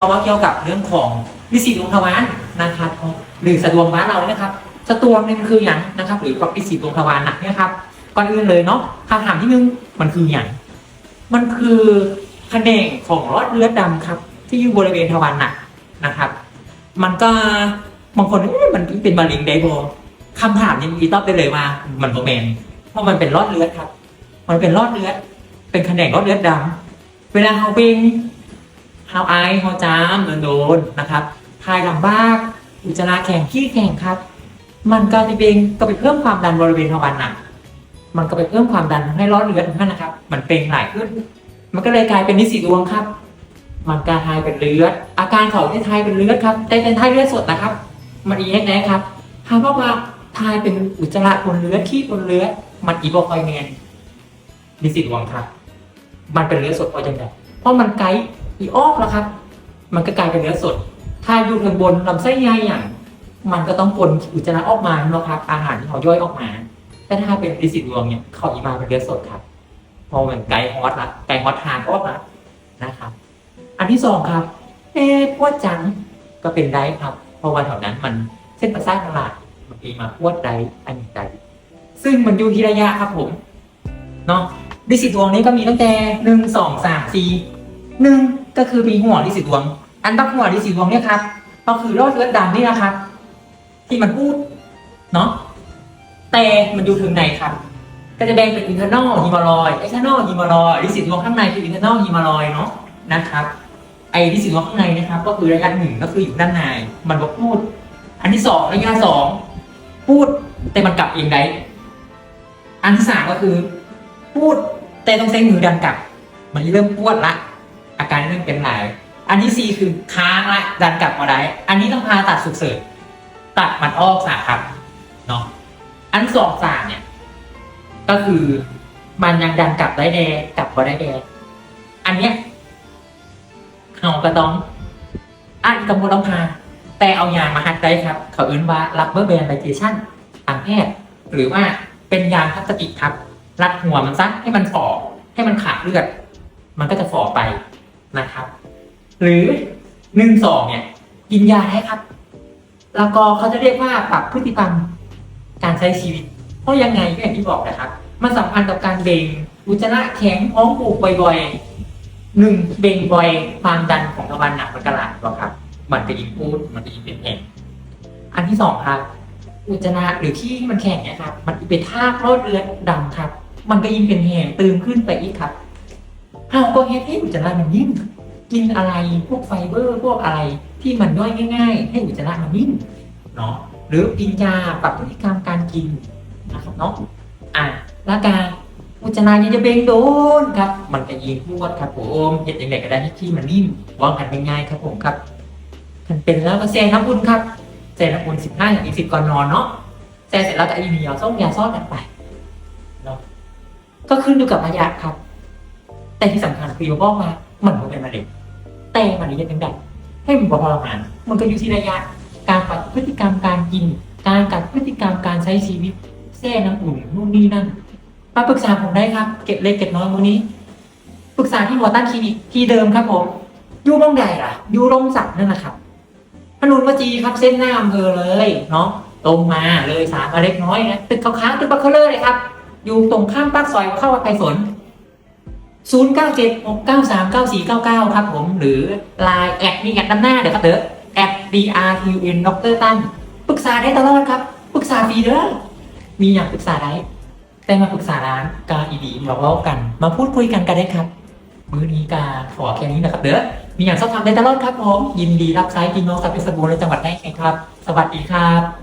เพราะว่าเกี่ยวกับเรื่องของวิสิตดวงทวารนะครับหรือสะดวงบ้านเราเนี่ยครับสะดวงนี่มันคืออย่างนะครับ หรือกับวิสิตดวงทวารหนักเนี่ยครับก่อนอื่นเลยเนาะคำถามที่หนึ่งมันคืออย่างมันคือแขนงของรอดเลือดดำครับ ที่อยู่บริเวณทวารหนักนะครับ มันก็บางคนเอ๊ะมันเป็นมะเร็งได้บ่คำถามนี้มีตอบได้เลยว่า มันโมเมนเพราะมันเป็นรอดเลือดครับ มันเป็นรอดเลือด เป็นแขนงรอดเลือดดำเวลาเขาเป็น เฮาไอเฮาจามโดนๆนะครับทายลำบากอุจจาระแข็งขี้แข็งครับ มันก็จะเป็นก็ไปเพิ่มความดันบริเวณทวารหนักมันก็ไปเพิ่มความดันให้รอดเลือดนั่นนะครับ มันเป็นหลายขึ้น มันก็เลยกลายเป็นนิสิตดวงครับ มันกลายเป็นเลือด อาการเขาที่ทายเป็นเลือดครับแต่เป็นทายเลือดสดนะครับ มันอีกแน่ครับถ้าบอกว่าทายเป็นอุจจาระบนเลือดขี้บนเลือดมันอีบอคอยแมนนิสิตดวงครับ มันเป็นเลือดสดพอจังไงเพราะมันไกด์ อีออกแล้วครับ มันก็กลายเป็นเลือดสด ถ้าอยู่ทางบนลำไส้ใหญ่อย่างมันก็ต้องปนอุจจาระออกมาเนาะครับ อาหารที่เขาย่อยออกมา แต่ถ้าเป็นนิสิตดวงเนี่ยเขาอีมาเป็นเลือดสดครับพอเหมือนไกด์ฮอตละไกด์ฮอตทานออกละนะครับ อันที่สองครับ เอ๊ปวดจังก็เป็นได้ครับ เพราะว่าแถวนั้นมันเส้นประสาททั้งหลายมันมีมาปวดได้อันนี้ได้ซึ่งมันอยู่ที่ระยะครับผมเนาะดิสิตดวงนี้ก็มีตั้งแต่หนึ่งสองสามสี่หนึ่ง ก็คือมีหัวดิสิดวง อันตักหัวดิสิดวงเนี่ยครับก็คือรอดเลือดดำนี่นะครับ ที่มันพูดเนาะแต่มันอยู่ถึงไหนครับก็จะแบ่งเป็นอินเทอร์นอลฮิมารอยเอ็กเทอร์นอลฮิมารอยดิสิตดวงข้างในคืออินเทอร์นอลฮิมารอยเนาะนะครับ ไอ้ที่สิ่งว่าข้างในนะครับ ก็คือระยะหนึ่งก็คืออยู่ด้านในมันก็พูด อันที่สองระยะสองพูดแต่มันกลับเองได้อันที่สามก็คือ พูดแต่ต้องใช้มือดันกลับ มันเริ่มปวดละ อาการเริ่มเป็นหลาย อันที่สี่คือค้างละดันกลับมาได้ อันนี้ต้องพาตัดสุกเสริมตัดมันออกสาครับเนาะอันสองสามเนี่ย ก็คือมันยังดันกลับได้แดกลับมาได้แดอันเนี้ยเขาก็ต้องอ่านกำหนดต้องพาแต่เอายามาหักได้ครับ เขาเอื้นว่ารับเบอร์แบนไบเทชั่นทางแพทย์หรือว่าเป็นยาพลาสติกครับ รัดหัวมันซะให้มันฝ่อให้มันขาดเลือด มันก็จะฝ่อไป นะครับ หรือหนึ่งสองเนี่ยกินยาได้ครับ แล้วก็เขาจะเรียกว่าปรับพฤติกรรมการใช้ชีวิต เพราะยังไงก็อย่างที่บอกนะครับ มันสัมพันธ์กับการเบ่งอุจจาระแข็งท้องผูกบ่อยๆหนึ่งเบ่งบ่อยความดันของทวารหนักมันกระหลาดกว่าครับ มันจะยิ่งพูดมันจะยิ่งเป็นแห่งอันที่สองครับ อุจจาระหรือที่มันแข็งเนี่ยครับ มันเป็นท่ากรอดเลือดดำครับ มันก็ยิ่งเป็นแห่งตื่นขึ้นไปอีกครับ เฮาก็เฮ็ดให้อุจจาระมันยิ่งกินอะไรพวกไฟเบอร์พวกอะไรที่มันย่อยง่าย ๆ ให้อุจจาระมันยิ่งเนาะหรือกินยาปรับพฤติกรรมการกินนะครับเนาะอะแล้วการอุจจาระเนี่ยจะเบ่งโดนครับ มันจะยิงพวดครับผมเห็ดอยังไงก็ได้ที่มันนิ่มวางกันง่ายๆครับผมครับมันเป็นแล้วก็แช่น้ำอุ่นครับแช่น้ำอุ่นสิบห้าถึงสิบก่อนนอนเนาะแช่เสร็จแล้วก็อีมียาส้มยาซ่อนกันไปเนาะก็ขึ้นอยู่กับระยะครับ แต่ที่สำคัญคือโยบอกว่ามันไม่เป็นมะเร็งแต่มันนี้ยังไงให้มันบทรมานมันก็อยู่ที่ระยะ การปรับพฤติกรรมการกิน การกัดพฤติกรรมการใช้ชีวิตแช่น้ำอุ่นนู่นนี่นั่นมาปรึกษาผมได้ครับ เก็บเล็กเก็บน้อยมือนี้ปรึกษาที่หัวตั้นคลินิกที่เดิมครับผมอยู่บ้องใดล่ะอยู่ร่มสักนั่นแหละครับถนนวจีครับเส้นหน้าอำเภอเลยเนาะตรงมาเลยสามเล็กน้อยนะตึกเขาวๆตึกบัคเคอร์เลยครับ อยู่ตรงข้ามปากซอยเข้าวัดไผ่สน 0 9 7 6 9 3 9 4 9 9 ครับผมหรือ Line แอดมีแอดด้านหน้าเดี๋ยวครับเด้อแอด drun ดรตั้นปรึกษาได้ตลอดครับปรึกษาฟรีเด้อมีอยากปรึกษาได้แต่มาปรึกษาร้านกาอีดีมาเล่ากัน มาพูดคุยกันกันได้ครับ มื้อนี้กาขอแค่นี้นะครับเด้อมีอย่างสอบถามได้ตลอดครับผมยินดีรับใช้พี่น้องสัตว์เพชรบูรณ์และจังหวัดได้ครับ สวัสดีครับ